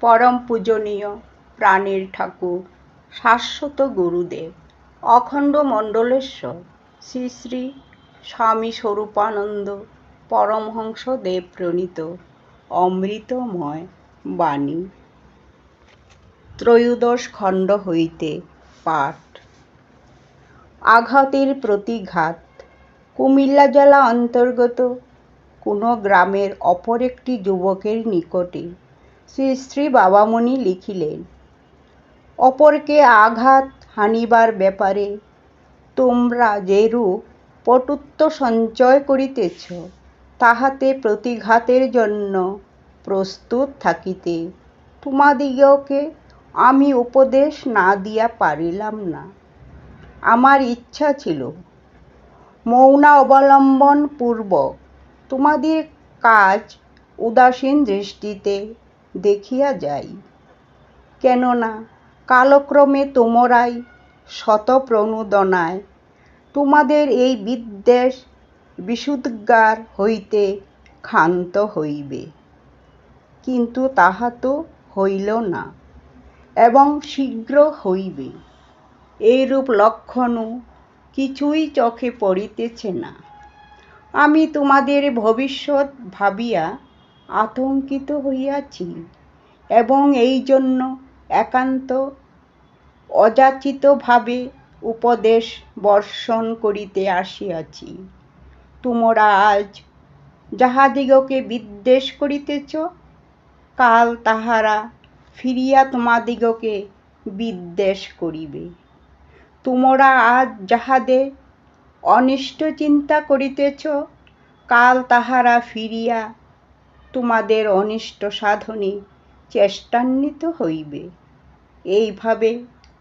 পরম পূজনীয় প্রাণের ঠাকুর, শাশ্বত গুরুদেব, অখণ্ড মণ্ডলেশ্বর, শ্রী শ্রী স্বামী স্বরূপানন্দ পরমহংস দেব প্রণীত অমৃতময় বাণী। ত্রয়োদশ খণ্ড হইতে পাঠ। আঘাতের প্রতিঘাত কুমিল্লা জেলা অন্তর্গত কোনো গ্রামের অপর একটি যুবকের নিকটে শ্রী শ্রী বাবামণি লিখিলেন, অপরকে আঘাত হানিবার ব্যাপারে তোমরা যেরূপ পটুত্ব সঞ্চয় করিতেছ, তাহাতে প্রতিঘাতের জন্য প্রস্তুত থাকিতে। তোমাদিগকে আমি উপদেশ না দিয়া পারিলাম না। আমার ইচ্ছা ছিল মৌনা অবলম্বন পূর্বক তোমাদের কাজ উদাসীন দৃষ্টিতে দেখিয়া যাই। কেননা কালক্রমে তোমরাই শতপ্রণোদনায় তোমাদের এই বিদ্বেষ বিশুদ্গার হইতে ক্ষান্ত হইবে। কিন্তু তাহা তো হইল না এবং শীঘ্র হইবে। এইরূপ লক্ষণও কিছুই চোখে পড়িতেছে না। আমি তোমাদের ভবিষ্যৎ ভাবিয়া আতঙ্কিত হইয়াছি এবং এই জন্য একান্ত অযাচিতভাবে উপদেশ বর্ষণ করিতে আসিয়াছি। তোমরা আজ যাহাদিগকে বিদ্বেষ করিতেছ, কাল তাহারা ফিরিয়া তোমাদিগকে বিদ্বেষ করিবে। তোমরা আজ যাহাদের অনিষ্ট চিন্তা করিতেছ, কাল তাহারা ফিরিয়া তোমাদের অনিষ্ট সাধনে চেষ্টান্বিত হইবে। এইভাবে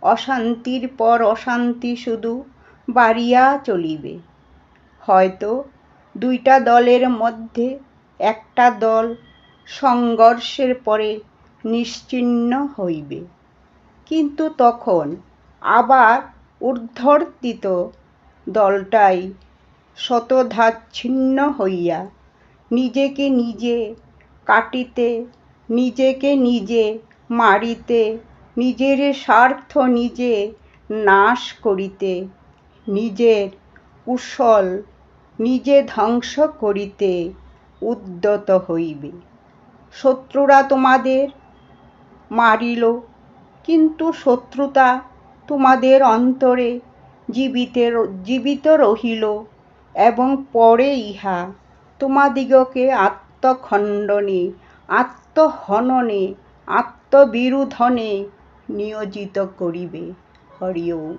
অশান্তির পর অশান্তি শুধু বাড়িয়া চলিবে। হয়তো দুইটা দলের মধ্যে একটা দল সংঘর্ষের পরে নিশ্চিহ্ন হইবে। কিন্তু তখন আবার ঊর্ধ্বর্তিত দলটাই শতধাচ্ছিন্ন হইয়া নিজেকে নিজে কাটিতে, নিজেকে নিজে মারিতে, নিজের স্বার্থ নিজে নাশ করিতে, নিজের কুশল নিজে ধ্বংস করিতে উদ্যত হইবে। শত্রুরা তোমাদের মারিল, কিন্তু শত্রুতা তোমাদের অন্তরে জীবিতের জীবিত রহিল এবং পরে ইহা তোমাদিগকে আত্মখণ্ডনে আত্মহননে আত্মবিরোধনে নিয়োজিত করিবে। হরি ওম।